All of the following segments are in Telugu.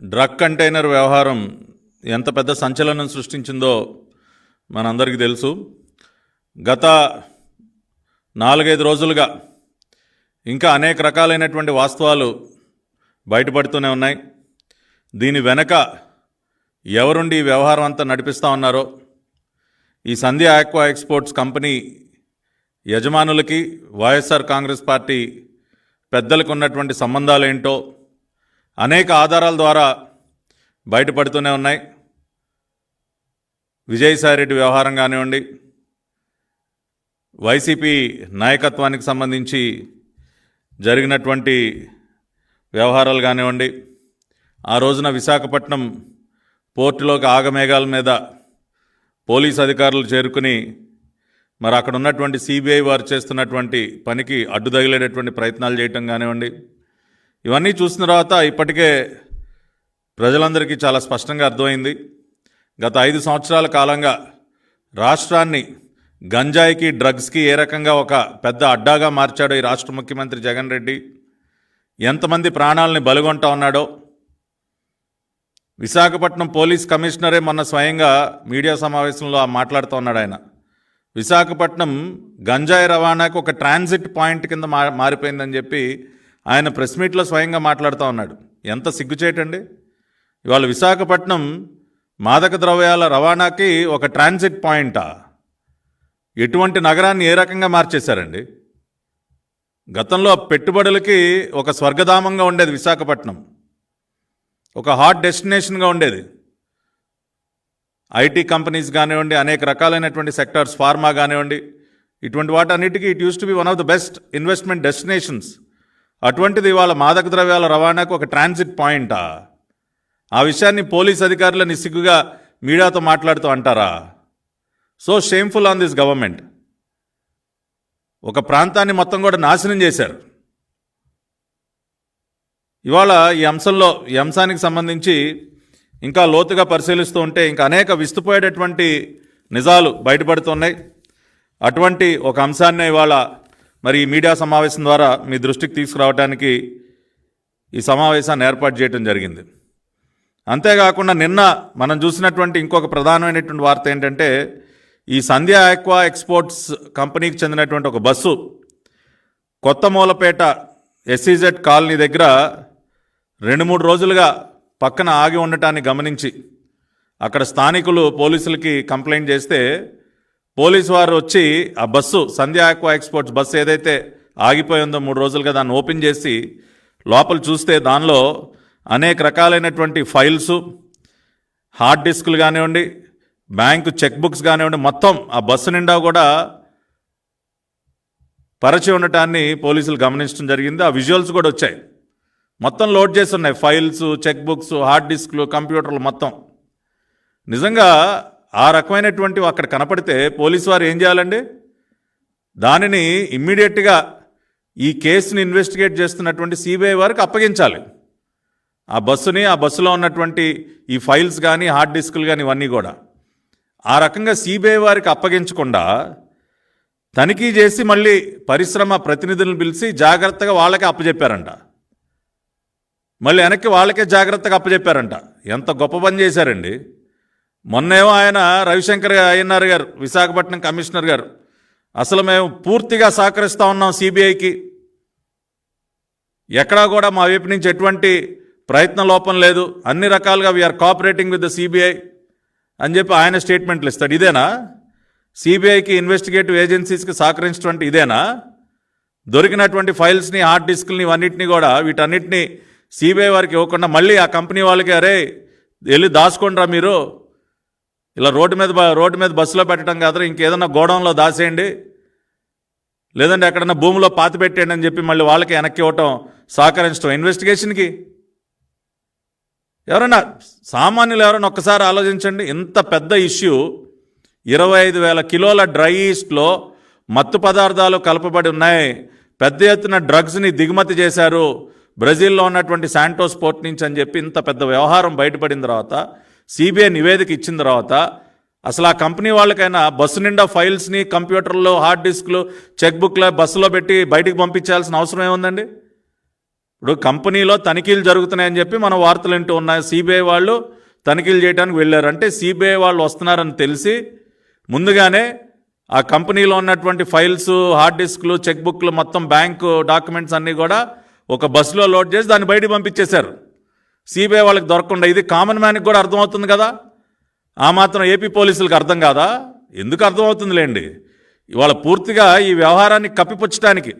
డ్రగ్ కంటైనర్ వ్యవహారం ఎంత పెద్ద సంచలనం సృష్టించిందో మనందరికీ తెలుసు. గత నాలుగైదు రోజులుగా ఇంకా అనేక రకాలైనటువంటి వాస్తవాలు బయటపడుతూనే ఉన్నాయి. దీని వెనక ఎవరుండి ఈ వ్యవహారం అంతా నడిపిస్తూ ఉన్నారో ఈ సంధ్య ఆక్వా ఎక్స్పోర్ట్స్ కంపెనీ యజమానులకి వైఎస్ఆర్ కాంగ్రెస్ పార్టీ పెద్దలకు ఉన్నటువంటి సంబంధాలు ఏంటో అనేక ఆధారాల ద్వారా బయటపడుతూనే ఉన్నాయి. విజయసాయిరెడ్డి వ్యవహారం కానివ్వండి వైసీపీ నాయకత్వానికి సంబంధించి జరిగినటువంటి వ్యవహారాలు కానివ్వండి ఆ రోజున విశాఖపట్నం పోర్టులోకి ఆగమేఘాల మీద పోలీస్ అధికారులు చేరుకుని మరి అక్కడ ఉన్నటువంటి సిబిఐ వారు చేస్తున్నటువంటి పనికి అడ్డు తగిలేటటువంటి ప్రయత్నాలు చేయటం కానివ్వండి ఇవన్నీ చూసిన తర్వాత ఇప్పటికే ప్రజలందరికీ చాలా స్పష్టంగా అర్థమైంది. గత ఐదు సంవత్సరాల కాలంగా రాష్ట్రాన్ని గంజాయికి డ్రగ్స్కి ఏ రకంగా ఒక పెద్ద అడ్డాగా మార్చాడో ఈ రాష్ట్ర ముఖ్యమంత్రి జగన్ రెడ్డి. ఎంతమంది ప్రాణాలని బలిగొంటా ఉన్నాడో. విశాఖపట్నం పోలీస్ కమిషనరే మొన్న స్వయంగా మీడియా సమావేశంలో మాట్లాడుతూ ఉన్నాడు ఆయన. విశాఖపట్నం గంజాయి రవాణాకు ఒక ట్రాన్సిట్ పాయింట్ కింద మారిపోయిందని చెప్పి ఆయన ప్రెస్ మీట్లో స్వయంగా మాట్లాడుతూ ఉన్నాడు. ఎంత సిగ్గుచేటండి? ఇవాళ విశాఖపట్నం మాదక ద్రవ్యాల రవాణాకి ఒక ట్రాన్సిట్ పాయింటా? ఎటువంటి నగరాన్ని ఏ రకంగా మార్చేశారండి? గతంలో పెట్టుబడులకి ఒక స్వర్గధామంగా ఉండేది విశాఖపట్నం. ఒక హాట్ డెస్టినేషన్గా ఉండేది. ఐటీ కంపెనీస్ కానివ్వండి అనేక రకాలైనటువంటి సెక్టార్స్ ఫార్మా కానివ్వండి ఇటువంటి వాటన్నిటికీ it used to be one of the best investment destinations. అటువంటిది ఇవాళ మాదక ద్రవ్యాల రవాణాకు ఒక ట్రాన్సిట్ పాయింటా ఆ? విషయాన్ని పోలీస్ అధికారులు నిస్సిగ్గుగా మీడియాతో మాట్లాడుతూ అంటారా? So shameful on this government ఒక ప్రాంతాన్ని మొత్తం కూడా నాశనం చేశారు. ఇవాళ ఈ అంశంలో ఈ అంశానికి సంబంధించి ఇంకా లోతుగా పరిశీలిస్తూ ఉంటే ఇంకా అనేక విస్తుపోయేటటువంటి నిజాలు బయటపడుతున్నాయి. అటువంటి ఒక అంశాన్ని ఇవాళ మరి ఈ మీడియా సమావేశం ద్వారా మీ దృష్టికి తీసుకురావడానికి ఈ సమావేశాన్ని ఏర్పాటు చేయడం జరిగింది. అంతేకాకుండా నిన్న మనం చూసినటువంటి ఇంకొక ప్రధానమైనటువంటి వార్త ఏంటంటే ఈ సంధ్య ఆక్వా ఎక్స్పోర్ట్స్ కంపెనీకి చెందినటువంటి ఒక బస్సు కొత్త మూలపేట ఎస్సీజెడ్ కాలనీ దగ్గర రెండు మూడు రోజులుగా పక్కన ఆగి ఉండటాన్ని గమనించి అక్కడ స్థానికులు పోలీసులకి కంప్లైంట్ చేస్తే పోలీసు వారు వచ్చి ఆ bus Sandhya aqua exports bus ఏదైతే ఆగిపోయిందో మూడు రోజులుగా దాన్ని ఓపెన్ చేసి లోపల చూస్తే దానిలో అనేక రకాలైనటువంటి ఫైల్స్ హార్డ్ డిస్కులు కానివ్వండి బ్యాంకు చెక్ బుక్స్ కానివ్వండి మొత్తం ఆ బస్సు నిండా కూడా పరచి ఉండటాన్ని పోలీసులు గమనించడం జరిగింది. ఆ విజువల్స్ కూడా వచ్చాయి. మొత్తం లోడ్ చేసి ఉన్నాయి. ఫైల్స్ చెక్ బుక్స్ హార్డ్ డిస్క్లు కంప్యూటర్లు మొత్తం. నిజంగా ఆ రకమైనటువంటి అక్కడ కనపడితే పోలీసు వారు ఏం చేయాలండి? దానిని ఇమ్మీడియట్గా ఈ కేసుని ఇన్వెస్టిగేట్ చేస్తున్నటువంటి సిబిఐ వారికి అప్పగించాలి. ఆ బస్సుని ఆ బస్సులో ఉన్నటువంటి ఈ ఫైల్స్ కానీ హార్డ్ డిస్కులు కానీ ఇవన్నీ కూడా. ఆ రకంగా సిబిఐ వారికి అప్పగించకుండా తనిఖీ చేసి మళ్ళీ పరిశ్రమ ప్రతినిధులను పిలిచి జాగ్రత్తగా వాళ్ళకే అప్పచెప్పారంట మళ్ళీ వెనక్కి వాళ్ళకే జాగ్రత్తగా అప్పచెప్పారంట ఎంత గొప్ప పని చేశారండి. మొన్నేమో ఆయన రవిశంకర్ అయ్యన్నారు గారు విశాఖపట్నం కమిషనర్ గారు. అసలు మేము పూర్తిగా సహకరిస్తూ ఉన్నాం సిబిఐకి. ఎక్కడా కూడా మా వైపు నుంచి ఎటువంటి ప్రయత్న లోపం లేదు. అన్ని రకాలుగా we're cooperating with the CBI అని చెప్పి ఆయన స్టేట్మెంట్లు ఇస్తాడు. ఇదేనా? సిబిఐకి ఇన్వెస్టిగేటివ్ ఏజెన్సీస్కి సహకరించినటువంటి ఇదేనా? దొరికినటువంటి ఫైల్స్ని హార్డ్ డిస్క్ని ఇవన్నిటిని కూడా వీటన్నిటిని సిబిఐ వారికి ఇవ్వకుండా మళ్ళీ ఆ కంపెనీ వాళ్ళకి అరే వెళ్ళి దాచుకోండిరా మీరు ఇలా రోడ్డు మీద రోడ్డు మీద బస్సులో పెట్టడం కాదు ఇంకేదన్నా గోడౌన్లో దాసేయండి. లేదంటే ఎక్కడన్నా భూమిలో పాతి పెట్టేయండి అని చెప్పి మళ్ళీ వాళ్ళకి వెనక్కి ఇవ్వటం సహకరించడం ఇన్వెస్టిగేషన్కి. ఎవరైనా సామాన్యులు ఎవరైనా ఒక్కసారి ఆలోచించండి ఇంత పెద్ద ఇష్యూ ఇరవై ఐదు వేల కిలోల డ్రై ఈస్ట్లో మత్తు పదార్థాలు కలపబడి ఉన్నాయి. పెద్ద ఎత్తున డ్రగ్స్ని దిగుమతి చేశారు బ్రెజిల్లో ఉన్నటువంటి శాంటోస్ పోర్ట్ నుంచి అని చెప్పి ఇంత పెద్ద వ్యవహారం బయటపడిన తర్వాత సిబిఐ నివేదిక ఇచ్చిన తర్వాత అసలు ఆ కంపెనీ వాళ్ళకైనా బస్సు నిండా ఫైల్స్ని కంప్యూటర్లు హార్డ్ డిస్క్లు చెక్ బుక్లు బస్సులో పెట్టి బయటికి పంపించాల్సిన అవసరం ఏముందండి? ఇప్పుడు కంపెనీలో తనిఖీలు జరుగుతున్నాయని చెప్పి మనం వార్తలు వింటూ ఉన్నాయి సిబిఐ వాళ్ళు తనిఖీలు చేయడానికి వెళ్ళారు. అంటే సిబిఐ వాళ్ళు వస్తున్నారని తెలిసి ముందుగానే ఆ కంపెనీలో ఉన్నటువంటి ఫైల్స్ హార్డ్ డిస్క్లు చెక్ బుక్లు మొత్తం బ్యాంకు డాక్యుమెంట్స్ అన్నీ కూడా ఒక బస్సులో లోడ్ చేసి దాన్ని బయటికి పంపించేశారు. సిబిఐ వాళ్ళకి దొరకకుండా ఇది కామన్ మ్యాన్కి కూడా అర్థమవుతుంది కదా? ఆ మాత్రం ఏపీ పోలీసులకు అర్థం కాదా? ఎందుకు అర్థమవుతుందిలేండి? ఇవాళ పూర్తిగా ఈ వ్యవహారాన్ని కప్పిపుచ్చడానికి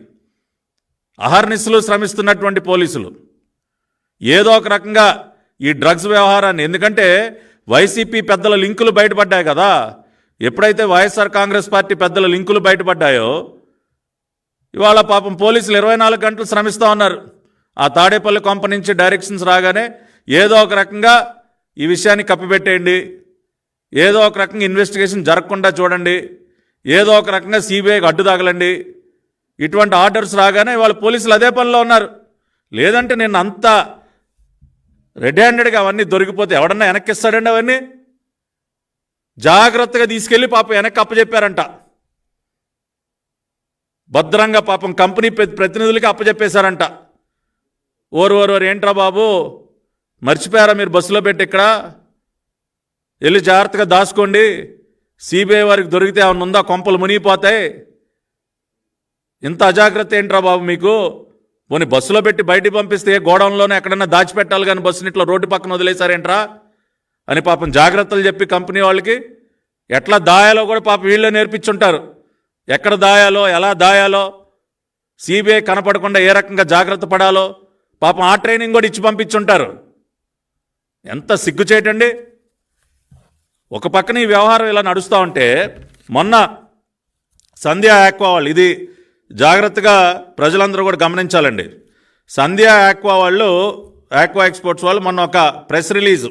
అహర్నిశలు శ్రమిస్తున్నటువంటి పోలీసులు. ఏదో ఒక రకంగా ఈ డ్రగ్స్ వ్యవహారాన్ని ఎందుకంటే వైసీపీ పెద్దల లింకులు బయటపడ్డాయి కదా. ఎప్పుడైతే వైఎస్ఆర్ కాంగ్రెస్ పార్టీ పెద్దల లింకులు బయటపడ్డాయో ఇవాళ పాపం పోలీసులు ఇరవై నాలుగు గంటలు శ్రమిస్తూ ఉన్నారు. ఆ తాడేపల్లి కొంప నుంచి డైరెక్షన్స్ రాగానే ఏదో ఒక రకంగా ఈ విషయాన్ని కప్పిపెట్టేయండి. ఏదో ఒక రకంగా ఇన్వెస్టిగేషన్ జరగకుండా చూడండి. ఏదో ఒక రకంగా సిబిఐకి అడ్డు తాగలండి. ఇటువంటి ఆర్డర్స్ రాగానే వాళ్ళ పోలీసులు అదే పనిలో ఉన్నారు. లేదంటే నేను అంత రెడ్ హ్యాండెడ్గా అవన్నీ దొరికిపోతే ఎవడన్నా వెనక్కిస్తాడండి అవన్నీ? జాగ్రత్తగా తీసుకెళ్ళి పాపం వెనక్కి అప్పచెప్పారంట భద్రంగా పాపం కంపెనీ ప్రతినిధులకి అప్పచెప్పేశారంట ఓరు ఓరు ఓరు ఏంట్రా బాబు? మర్చిపోయారా మీరు బస్సులో పెట్టి ఇక్కడ? వెళ్ళి జాగ్రత్తగా దాచుకోండి. సిబిఐ వారికి దొరికితే ఏమన్నా ఉందా? కొంపలు మునిగిపోతాయి. ఇంత అజాగ్రత్త ఏంట్రా బాబు మీకు? పోనీ బస్సులో పెట్టి బయటికి పంపిస్తే గోడౌన్లోనే ఎక్కడన్నా దాచిపెట్టాలి కానీ బస్సుని ఇట్లా రోడ్డు పక్కన వదిలేశారేంట్రా? అని పాపం జాగ్రత్తలు చెప్పి కంపెనీ వాళ్ళకి ఎట్లా దాయాలో కూడా పాపం వీళ్ళే నేర్పించుంటారు. ఎక్కడ దాయాలో ఎలా దాయాలో? సిబిఐ కనపడకుండా ఏ రకంగా జాగ్రత్త పడాలో? పాపం ఆ ట్రైనింగ్ కూడా ఇచ్చి పంపించుంటారు. ఎంత సిగ్గు చేయటండి? ఒక పక్కన ఈ వ్యవహారం ఇలా నడుస్తూ ఉంటే మొన్న సంధ్యా ఆక్వా వాళ్ళు ఇది జాగ్రత్తగా ప్రజలందరూ కూడా గమనించాలండి. సంధ్యా ఆక్వా వాళ్ళు ఆక్వా ఎక్స్పోర్ట్స్ వాళ్ళు మొన్న ఒక ప్రెస్ రిలీజ్.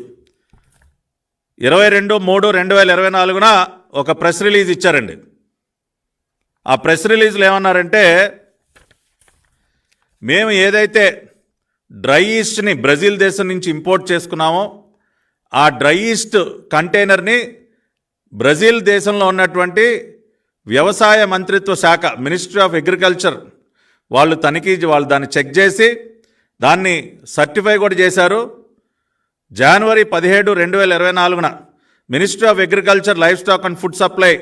ఇరవై రెండు మూడు రెండు వేల ఇరవై నాలుగున ఒక ప్రెస్ రిలీజ్ ఇచ్చారండి. ఆ ప్రెస్ రిలీజ్లో ఏమన్నారంటే మేము ఏదైతే డ్రై ఈస్ట్ని బ్రెజిల్ దేశం నుంచి ఇంపోర్ట్ చేసుకున్నామో. ఆ డ్రై ఈస్ట్ కంటైనర్ని బ్రెజిల్ దేశంలో ఉన్నటువంటి వ్యవసాయ మంత్రిత్వ శాఖ మినిస్ట్రీ ఆఫ్ అగ్రికల్చర్ వాళ్ళు తనిఖీ వాళ్ళు దాన్ని చెక్ చేసి దాన్ని సర్టిఫై కూడా చేశారు. జనవరి పదిహేడు రెండు వేల ఇరవై నాలుగున ministry of agriculture livestock and food supply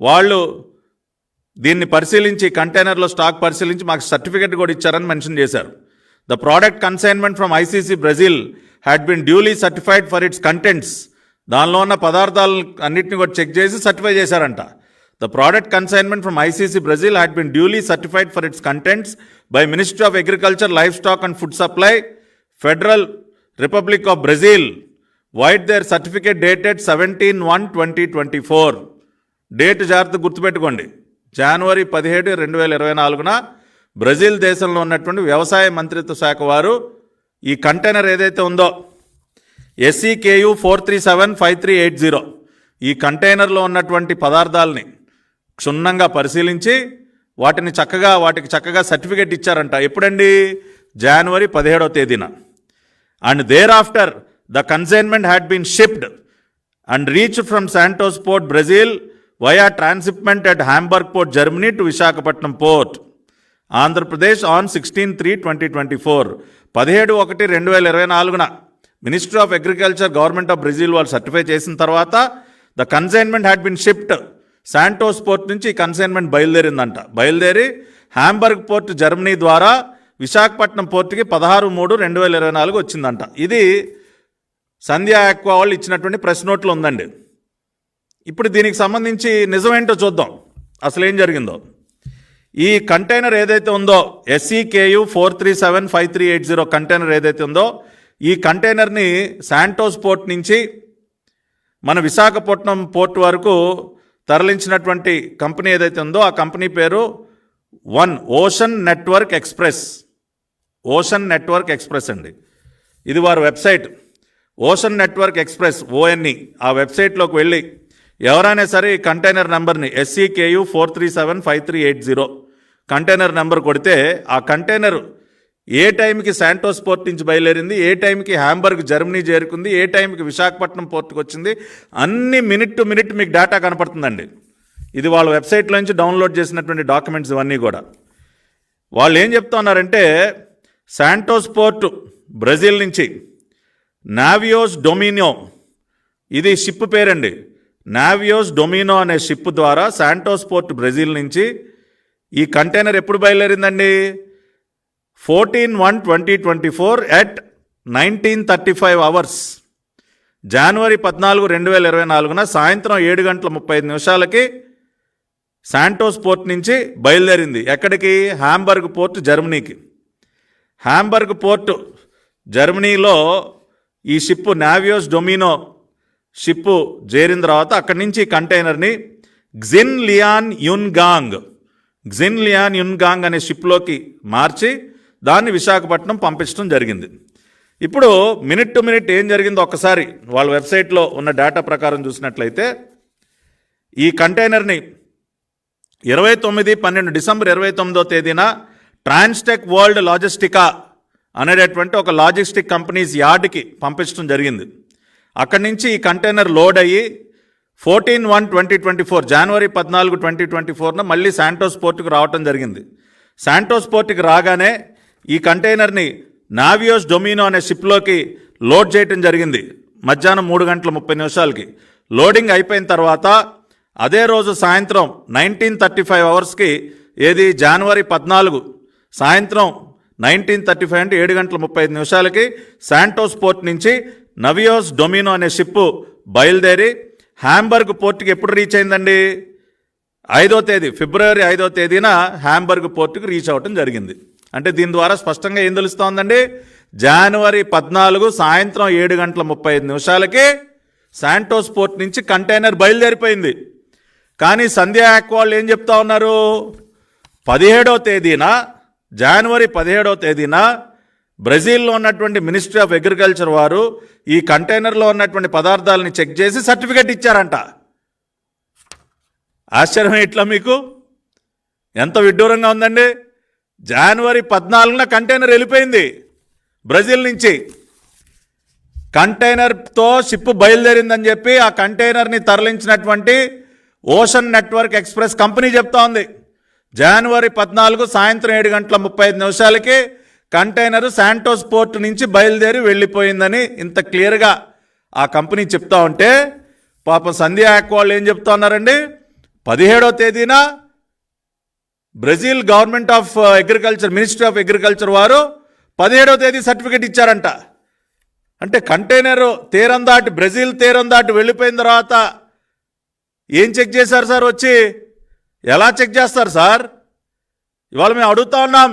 వాళ్ళు దీన్ని పరిశీలించి కంటైనర్లో స్టాక్ పరిశీలించి మాకు సర్టిఫికెట్ కూడా ఇచ్చారని మెన్షన్ చేశారు. The product consignment from ICC Brazil had been duly certified for its contents దానిలో ఉన్న పదార్థాలు అన్నింటిని కూడా చెక్ చేసి సర్టిఫై చేశారంట. The product consignment from ICC Brazil had been duly certified for its contents by ministry of agriculture livestock and food supply federal republic of Brazil vide their certificate dated seventeen one twenty twenty four date జాగ్రత్త గుర్తుపెట్టుకోండి. జనవరి పదిహేడు రెండు వేల ఇరవై నాలుగున బ్రెజిల్ దేశంలో ఉన్నటువంటి వ్యవసాయ మంత్రిత్వ శాఖ వారు ఈ కంటైనర్ ఏదైతే ఉందో SCKU four three seven five three eight zero ఈ కంటైనర్లో ఉన్నటువంటి పదార్థాలని క్షుణ్ణంగా పరిశీలించి వాటిని చక్కగా వాటికి చక్కగా సర్టిఫికేట్ ఇచ్చారంట. ఎప్పుడండి? జనవరి పదిహేడవ తేదీన. And there after the consignment had been shipped and reach from Santos port Brazil via transhipment at Hamburg port Germany to Visakhapatnam port Andhra Pradesh on sixteen three twenty twenty four. పదిహేడు ఒకటి రెండు వేల ఇరవై నాలుగున ministry of agriculture government of Brazil వాళ్ళు సర్టిఫై చేసిన తర్వాత the consignment had been shipped Santos port నుంచి ఈ కన్సైన్మెంట్ బయలుదేరిందంట. బయలుదేరి హ్యాంబర్గ్ పోర్ట్ జర్మనీ ద్వారా విశాఖపట్నం పోర్టుకి పదహారు మూడు రెండు వేల ఇరవై నాలుగు వచ్చిందంట. ఇది సంధ్యా ఆక్వా వాళ్ళు ఇచ్చినటువంటి ప్రెస్ నోట్లో ఉందండి. ఇప్పుడు దీనికి సంబంధించి నిజమేంటో చూద్దాం. అసలు ఏం జరిగిందో. ఈ కంటైనర్ ఏదైతే ఉందో SCKU four three seven five three eight zero container ఏదైతే ఉందో ఈ కంటైనర్ని శాంటోస్ పోర్ట్ నుంచి మన విశాఖపట్నం పోర్ట్ వరకు తరలించినటువంటి కంపెనీ ఏదైతే ఉందో ఆ కంపెనీ పేరు one ocean network express. Ocean network express అండి. ఇది వారి website. Ocean network express ONE. ఆ వెబ్సైట్లోకి వెళ్ళి ఎవరైనా సరే ఈ కంటైనర్ నెంబర్ని SCKU four three seven five three eight zero container number కొడితే ఆ కంటైనర్ ఏ టైంకి శాంటోస్ పోర్ట్ నుంచి బయలుదేరింది ఏ టైంకి హ్యాంబర్గ్ జర్మనీ చేరుకుంది ఏ టైంకి విశాఖపట్నం పోర్ట్కి వచ్చింది అన్ని మినిట్ టు మినిట్ మీకు డేటా కనపడుతుందండి. ఇది వాళ్ళ వెబ్సైట్లో నుంచి డౌన్లోడ్ చేసినటువంటి డాక్యుమెంట్స్ ఇవన్నీ కూడా. వాళ్ళు ఏం చెప్తా ఉన్నారంటే శాంటోస్ పోర్ట్ బ్రెజిల్ నుంచి నావియోస్ డొమినో ఇది షిప్ పేరండి. నావియోస్ డొమినో అనే షిప్ ద్వారా శాంటోస్ పోర్ట్ బ్రెజిల్ నుంచి ఈ కంటైనర్ ఎప్పుడు బయలుదేరిందండి? Fourteen one twenty twenty four at nineteen thirty five hours. జనవరి పద్నాలుగు రెండు వేల ఇరవై నాలుగున సాయంత్రం ఏడు గంటల ముప్పై ఐదు నిమిషాలకి శాంటోస్ పోర్ట్ నుంచి బయలుదేరింది. ఎక్కడికి? హ్యాంబర్గ్ పోర్ట్ జర్మనీకి. హ్యాంబర్గ్ పోర్ట్ జర్మనీలో ఈ షిప్ నావియోస్ డొమినో షిప్పు చేరిన తర్వాత అక్కడి నుంచి కంటైనర్ని గ్జిన్ లియాన్ యున్గాంగ్ గ్జిన్ లియాన్ యున్గాంగ్ అనే షిప్లోకి మార్చి దాన్ని విశాఖపట్నం పంపించడం జరిగింది. ఇప్పుడు మినిట్ టు మినిట్ ఏం జరిగిందో ఒక్కసారి వాళ్ళ వెబ్సైట్లో ఉన్న డేటా ప్రకారం చూసినట్లయితే ఈ కంటైనర్ని ఇరవై తొమ్మిది పన్నెండు డిసెంబర్ ఇరవై తొమ్మిదో తేదీన ట్రాన్స్టెక్ వరల్డ్ లాజిస్టికా అనేటటువంటి ఒక లాజిస్టిక్ కంపెనీస్ యార్డ్కి పంపించడం జరిగింది. అక్కడి నుంచి ఈ కంటైనర్ లోడ్ అయ్యి fourteen one twenty twenty four జనవరి పద్నాలుగు ట్వంటీ ట్వంటీ ఫోర్న మళ్ళీ శాంటోస్ పోర్టుకు రావటం జరిగింది. శాంటోస్ పోర్టుకు రాగానే ఈ కంటైనర్ని నావియోస్ డొమినో అనే షిప్లోకి లోడ్ చేయటం జరిగింది. మధ్యాహ్నం మూడు గంటల ముప్పై నిమిషాలకి. లోడింగ్ అయిపోయిన తర్వాత అదే రోజు సాయంత్రం నైన్టీన్ థర్టీ ఫైవ్ అవర్స్కి ఏది? జనవరి పద్నాలుగు. సాయంత్రం నైన్టీన్ థర్టీ ఫైవ్ అంటే ఏడు గంటల ముప్పై ఐదు నిమిషాలకి శాంటోస్ పోర్ట్ నుంచి నవియోస్ డొమినో అనే షిప్పు బయలుదేరి హ్యాంబర్గ్ పోర్ట్కి ఎప్పుడు రీచ్ అయిందండి? ఐదో తేదీ ఫిబ్రవరి ఐదో తేదీన హ్యాంబర్గ్ పోర్టుకు రీచ్ అవ్వటం జరిగింది. అంటే దీని ద్వారా స్పష్టంగా ఏం తెలుస్తోందండి? జనవరి పద్నాలుగు సాయంత్రం ఏడు గంటల ముప్పై ఐదు నిమిషాలకి శాంటోస్ పోర్ట్ నుంచి కంటైనర్ బయలుదేరిపోయింది. కానీ సంధ్యా యాక్ వాళ్ళు ఏం చెప్తా ఉన్నారు? పదిహేడో తేదీన జనవరి పదిహేడో తేదీన బ్రెజిల్లో ఉన్నటువంటి మినిస్ట్రీ ఆఫ్ అగ్రికల్చర్ వారు ఈ కంటైనర్లో ఉన్నటువంటి పదార్థాలని చెక్ చేసి సర్టిఫికెట్ ఇచ్చారంట. ఆశ్చర్యం ఇట్లా మీకు? ఎంత విడ్డూరంగా ఉందండి? జనవరి పద్నాలుగున కంటైనర్ వెళ్ళిపోయింది బ్రెజిల్ నుంచి. కంటైనర్తో షిప్ బయలుదేరిందని చెప్పి ఆ కంటైనర్ని తరలించినటువంటి ఓషన్ నెట్వర్క్ ఎక్స్ప్రెస్ కంపెనీ చెప్తా ఉంది. జనవరి పద్నాలుగు సాయంత్రం ఏడు గంటల ముప్పై ఐదు నిమిషాలకి కంటైనర్ శాంటోస్ పోర్ట్ నుంచి బయలుదేరి వెళ్ళిపోయిందని ఇంత క్లియర్గా ఆ కంపెనీ చెప్తా ఉంటే పాపం సంధ్యా యాక్ వాళ్ళు ఏం చెప్తా ఉన్నారండి? పదిహేడో తేదీన Brazil government of agriculture ministry of agriculture వారు పదిహేడవ తేదీ సర్టిఫికేట్ ఇచ్చారంట. అంటే కంటైనర్ తీరం దాటి బ్రెజిల్ తీరం దాటి వెళ్ళిపోయిన తర్వాత ఏం చెక్ చేశారు సార్ వచ్చి? ఎలా చెక్ చేస్తారు సార్? ఇవాళ మేము అడుగుతా ఉన్నాం.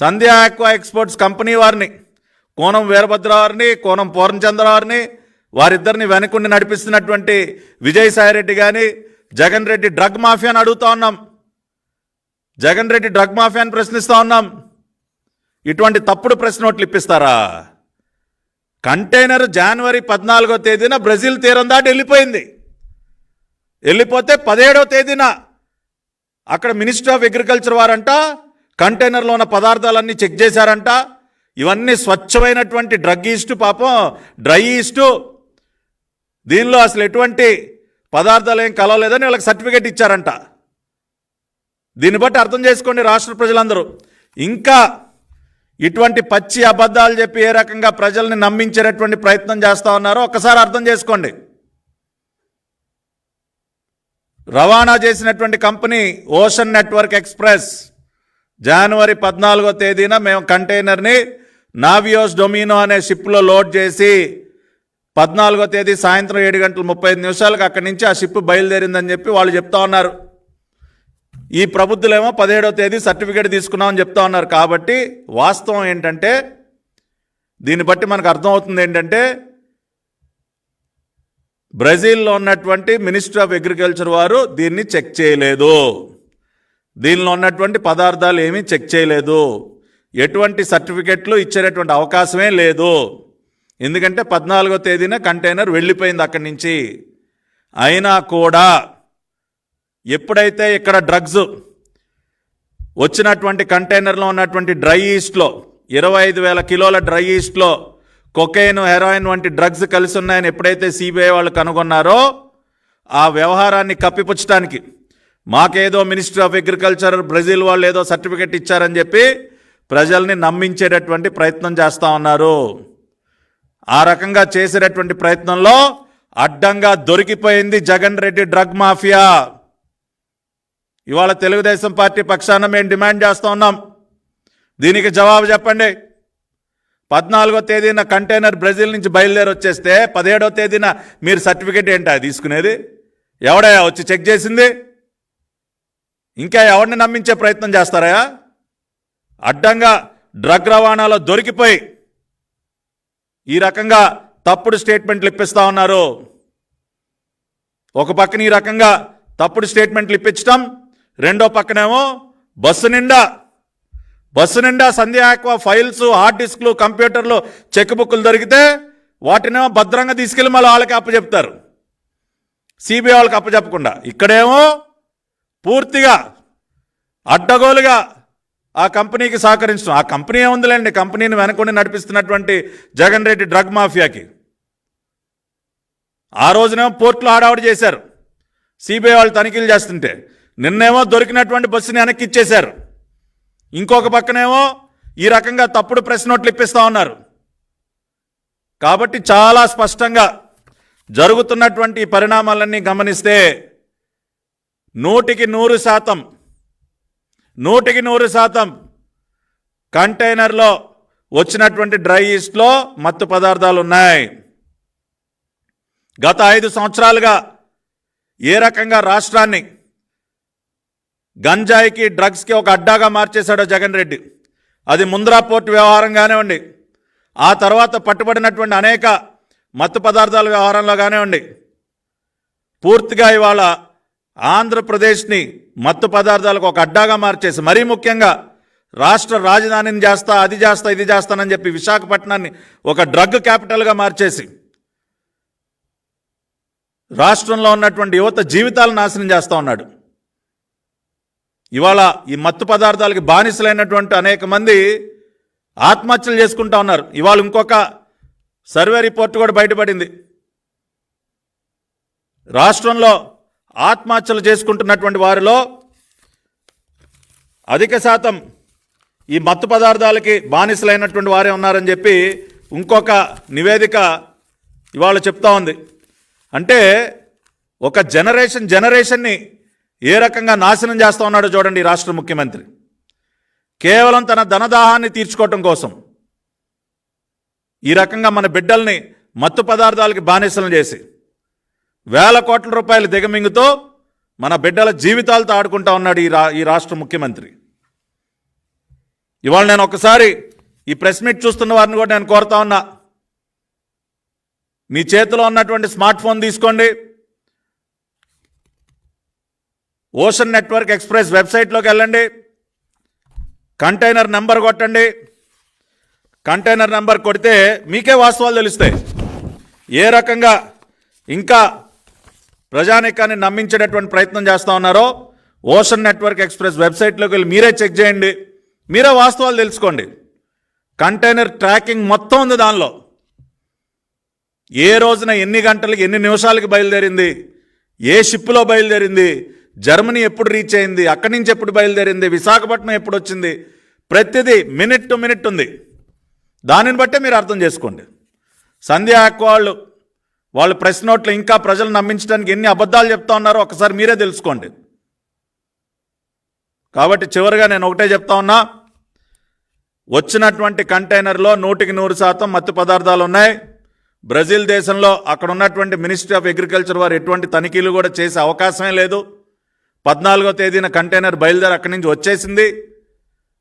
సంధ్యా ఆక్వా ఎక్స్పోర్ట్స్ కంపెనీ వారిని కోనం వీరభద్ర వారిని కోనం పూర్ణచంద్ర వారిని వారిద్దరిని వెనకుండి నడిపిస్తున్నటువంటి విజయసాయిరెడ్డి కానీ జగన్ రెడ్డి డ్రగ్ మాఫియాని అడుగుతా ఉన్నాం. జగన్ రెడ్డి డ్రగ్ మాఫియాని ప్రశ్నిస్తూ ఉన్నాం. ఇటువంటి తప్పుడు ప్రశ్న నోట్లు ఇప్పిస్తారా? కంటైనర్ జనవరి పద్నాలుగో తేదీన బ్రెజిల్ తీరం దాటి వెళ్ళిపోయింది. వెళ్ళిపోతే పదిహేడో తేదీన అక్కడ మినిస్ట్రీ ఆఫ్ అగ్రికల్చర్ వారంట కంటైనర్లో ఉన్న పదార్థాలన్నీ చెక్ చేశారంట. ఇవన్నీ స్వచ్ఛమైనటువంటి డ్రగ్ ఈస్టు పాపం డ్రై ఈస్టు. దీనిలో అసలు ఎటువంటి పదార్థాలు ఏం కలవలేదని వాళ్ళకి సర్టిఫికేట్ ఇచ్చారంట. దీన్ని బట్టి అర్థం చేసుకోండి రాష్ట్ర ప్రజలందరూ. ఇంకా ఇటువంటి పచ్చి అబద్ధాలు చెప్పి ఏ రకంగా ప్రజల్ని నమ్మించేటటువంటి ప్రయత్నం చేస్తూ ఉన్నారో ఒక్కసారి అర్థం చేసుకోండి. రవాణా చేసినటువంటి కంపెనీ ఓషన్ నెట్వర్క్ ఎక్స్ప్రెస్ జనవరి పద్నాలుగో తేదీన మేము కంటైనర్ని నావియోస్ డొమినో అనే షిప్లో లోడ్ చేసి పద్నాలుగో తేదీ సాయంత్రం ఏడు గంటల ముప్పై ఐదు నిమిషాలకు అక్కడి నుంచి ఆ షిప్ బయలుదేరిందని చెప్పి వాళ్ళు చెప్తా ఉన్నారు. ఈ ప్రబుద్ధులేమో పదిహేడో తేదీ సర్టిఫికేట్ తీసుకున్నామని చెప్తా ఉన్నారు. కాబట్టి వాస్తవం ఏంటంటే దీన్ని బట్టి మనకు అర్థమవుతుంది ఏంటంటే బ్రెజిల్లో ఉన్నటువంటి మినిస్టర్ ఆఫ్ అగ్రికల్చర్ వారు దీన్ని చెక్ చేయలేదు. దీనిలో ఉన్నటువంటి పదార్థాలు ఏమీ చెక్ చేయలేదు. ఎటువంటి సర్టిఫికెట్లు ఇచ్చేటటువంటి అవకాశమే లేదు. ఎందుకంటే పద్నాలుగో తేదీన కంటైనర్ వెళ్ళిపోయింది అక్కడి నుంచి. అయినా కూడా ఎప్పుడైతే ఇక్కడ డ్రగ్స్ వచ్చినటువంటి కంటైనర్లో ఉన్నటువంటి డ్రై ఈస్ట్లో ఇరవై ఐదు వేల కిలోల డ్రై ఈస్ట్లో కొకైన్ హెరాయిన్ వంటి డ్రగ్స్ కలిసి ఉన్నాయని ఎప్పుడైతే సిబిఐ వాళ్ళు కనుగొన్నారో ఆ వ్యవహారాన్ని కప్పిపుచ్చడానికి మాకేదో మినిస్ట్రీ ఆఫ్ అగ్రికల్చర్ బ్రెజిల్ వాళ్ళు ఏదో సర్టిఫికెట్ ఇచ్చారని చెప్పి ప్రజల్ని నమ్మించేటటువంటి ప్రయత్నం చేస్తూ ఉన్నారు. ఆ రకంగా చేసేటటువంటి ప్రయత్నంలో అడ్డంగా దొరికిపోయింది జగన్ రెడ్డి డ్రగ్ మాఫియా. ఇవాళ తెలుగుదేశం పార్టీ పక్షాన మేము డిమాండ్ చేస్తూ ఉన్నాం. దీనికి జవాబు చెప్పండి. పద్నాలుగో తేదీన కంటైనర్ బ్రెజిల్ నుంచి బయలుదేరి వచ్చేస్తే పదిహేడో తేదీన మీరు సర్టిఫికేట్ ఏంటా తీసుకునేది? ఎవడయా వచ్చి చెక్ చేసింది? ఇంకా ఎవరిని నమ్మించే ప్రయత్నం చేస్తారా? అడ్డంగా డ్రగ్ రవాణాలో దొరికిపోయి ఈ రకంగా తప్పుడు స్టేట్మెంట్లు ఇప్పిస్తా ఉన్నారు. ఒక పక్కన ఈ రకంగా తప్పుడు స్టేట్మెంట్లు ఇప్పించడం రెండో పక్కనేమో బస్సు నిండా బస్సు నిండా సంధ్య ఆక్వా ఫైల్స్ హార్డ్ డిస్క్లు కంప్యూటర్లు చెక్ బుక్లు దొరికితే వాటినేమో భద్రంగా తీసుకెళ్ళి మళ్ళీ వాళ్ళకి అప్పచెప్తారు. సిబిఐ వాళ్ళకి అప్పచెప్పకుండా. ఇక్కడేమో పూర్తిగా అడ్డగోలుగా ఆ కంపెనీకి సహకరించడం. ఆ కంపెనీ ఏముందిలేండి? కంపెనీని వెనకొని నడిపిస్తున్నటువంటి జగన్ రెడ్డి డ్రగ్ మాఫియాకి. ఆ రోజునేమో పోర్టులో ఆడావిడి చేశారు. సిబిఐ వాళ్ళు తనిఖీలు చేస్తుంటే. నిన్నేమో దొరికినటువంటి బస్సుని వెనక్కి ఇచ్చేశారు ఇంకొక పక్కనేమో ఈ రకంగా తప్పుడు ప్రెస్ నోట్లు ఇప్పిస్తూ ఉన్నారు. కాబట్టి చాలా స్పష్టంగా జరుగుతున్నటువంటి పరిణామాలన్నీ గమనిస్తే నూటికి నూరు శాతం నూటికి నూరు శాతం కంటైనర్లో వచ్చినటువంటి డ్రై ఈస్ట్లో మత్తు పదార్థాలు ఉన్నాయి. గత ఐదు సంవత్సరాలుగా ఏ రకంగా రాష్ట్రాన్ని గంజాయికి డ్రగ్స్కి ఒక అడ్డాగా మార్చేశాడో జగన్ రెడ్డి. అది ముంద్రా పోర్టు వ్యవహారం కానివ్వండి ఆ తర్వాత పట్టుబడినటువంటి అనేక మత్తు పదార్థాల వ్యవహారంలో కానివ్వండి పూర్తిగా ఇవాళ ఆంధ్రప్రదేశ్ని మత్తు పదార్థాలకు ఒక అడ్డాగా మార్చేసి మరీ ముఖ్యంగా రాష్ట్ర రాజధానిని చేస్తా అది చేస్తా ఇది చేస్తానని చెప్పి విశాఖపట్నాన్ని ఒక డ్రగ్ క్యాపిటల్గా మార్చేసి రాష్ట్రంలో ఉన్నటువంటి యువత జీవితాలను నాశనం చేస్తూ ఉన్నాడు. ఇవాళ ఈ మత్తు పదార్థాలకి బానిసలైనటువంటి అనేక మంది ఆత్మహత్యలు చేసుకుంటా ఉన్నారు. ఇవాళ ఇంకొక సర్వే రిపోర్ట్ కూడా బయటపడింది. రాష్ట్రంలో ఆత్మహత్యలు చేసుకుంటున్నటువంటి వారిలో అధిక శాతం ఈ మత్తు పదార్థాలకి బానిసలైనటువంటి వారే ఉన్నారని చెప్పి ఇంకొక నివేదిక ఇవాళ చెప్తా ఉంది. అంటే ఒక జనరేషన్ జనరేషన్ని ఏ రకంగా నాశనం చేస్తూ ఉన్నాడో చూడండి ఈ రాష్ట్ర ముఖ్యమంత్రి. కేవలం తన ధనదాహాన్ని తీర్చుకోవటం కోసం ఈ రకంగా మన బిడ్డల్ని మత్తు పదార్థాలకి బానిసలు చేసి వేల కోట్ల రూపాయల దిగమింగుతో మన బిడ్డల జీవితాలతో ఆడుకుంటా ఉన్నాడు ఈ రా ఈ రాష్ట్ర ముఖ్యమంత్రి. ఇవాళ నేను ఒకసారి ఈ ప్రెస్ మీట్ చూస్తున్న వారిని కూడా నేను కోరుతా ఉన్నా. మీ చేతిలో ఉన్నటువంటి స్మార్ట్ ఫోన్ తీసుకోండి. ఓషన్ నెట్వర్క్ ఎక్స్ప్రెస్ వెబ్సైట్లోకి వెళ్ళండి. కంటైనర్ నెంబర్ కొట్టండి. కంటైనర్ నెంబర్ కొడితే మీకే వాస్తవాలు తెలుస్తాయి. ఏ రకంగా ఇంకా ప్రజానికాన్ని నమ్మించేటటువంటి ప్రయత్నం చేస్తూ ఉన్నారో ఓషన్ నెట్వర్క్ ఎక్స్ప్రెస్ వెబ్సైట్లోకి వెళ్ళి మీరే చెక్ చేయండి. మీరే వాస్తవాలు తెలుసుకోండి. కంటైనర్ ట్రాకింగ్ మొత్తం ఉంది దానిలో. ఏ రోజున ఎన్ని గంటలకి ఎన్ని నిమిషాలకి బయలుదేరింది ఏ షిప్లో బయలుదేరింది జర్మనీ ఎప్పుడు రీచ్ అయింది అక్కడి నుంచి ఎప్పుడు బయలుదేరింది విశాఖపట్నం ఎప్పుడు వచ్చింది ప్రతిదీ మినిట్ టు మినిట్ ఉంది. దానిని బట్టే మీరు అర్థం చేసుకోండి. సంధ్యా వాళ్ళు వాళ్ళు ప్రెస్ నోట్లు ఇంకా ప్రజలు నమ్మించడానికి ఎన్ని అబద్ధాలు చెప్తా ఉన్నారో ఒకసారి మీరే తెలుసుకోండి. కాబట్టి చివరిగా నేను ఒకటే చెప్తా ఉన్నా వచ్చినటువంటి కంటైనర్లో నూటికి నూరు శాతం మత్తు పదార్థాలు ఉన్నాయి. బ్రెజిల్ దేశంలో అక్కడ ఉన్నటువంటి మినిస్ట్రీ ఆఫ్ అగ్రికల్చర్ వారు ఎటువంటి తనిఖీలు కూడా చేసే అవకాశమే లేదు. పద్నాలుగో తేదీన కంటైనర్ బయలుదేరి అక్కడి నుంచి వచ్చేసింది.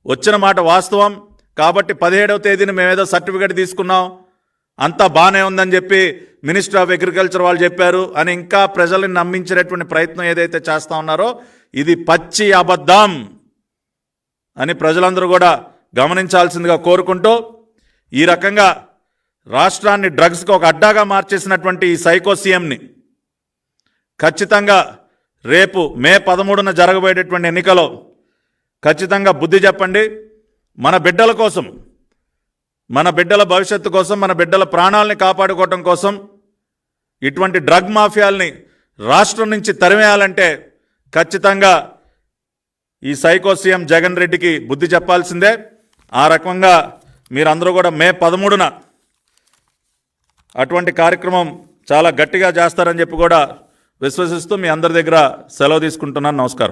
వచ్చిన మాట వాస్తవం. కాబట్టి పదిహేడవ తేదీన మేమేదో సర్టిఫికేట్ తీసుకున్నాం. అంతా బాగానే ఉందని చెప్పి మినిస్టర్ ఆఫ్ అగ్రికల్చర్ వాళ్ళు చెప్పారు. అని ఇంకా ప్రజల్ని నమ్మించినటువంటి ప్రయత్నం ఏదైతే చేస్తా ఉన్నారో ఇది పచ్చి అబద్ధం అని ప్రజలందరూ కూడా గమనించాల్సిందిగా కోరుకుంటూ ఈ రకంగా రాష్ట్రాన్ని డ్రగ్స్కి ఒక అడ్డాగా మార్చేసినటువంటి ఈ సైకో సీఎంని ఖచ్చితంగా రేపు మే పదమూడున జరగబోయేటటువంటి ఎన్నికలో ఖచ్చితంగా బుద్ధి చెప్పండి. మన బిడ్డల కోసం మన బిడ్డల భవిష్యత్తు కోసం మన బిడ్డల ప్రాణాలని కాపాడుకోవటం కోసం ఇటువంటి డ్రగ్ మాఫియాల్ని రాష్ట్రం నుంచి తరిమేయాలంటే ఖచ్చితంగా ఈ సైకో సీఎం జగన్ రెడ్డికి బుద్ధి చెప్పాల్సిందే. ఆ రకంగా మీరందరూ కూడా మే పదమూడున అటువంటి కార్యక్రమం చాలా గట్టిగా చేస్తారని చెప్పి కూడా విశ్వసిస్తూ మీ అందరి దగ్గర సెలవు తీసుకుంటున్నాను. నమస్కారం.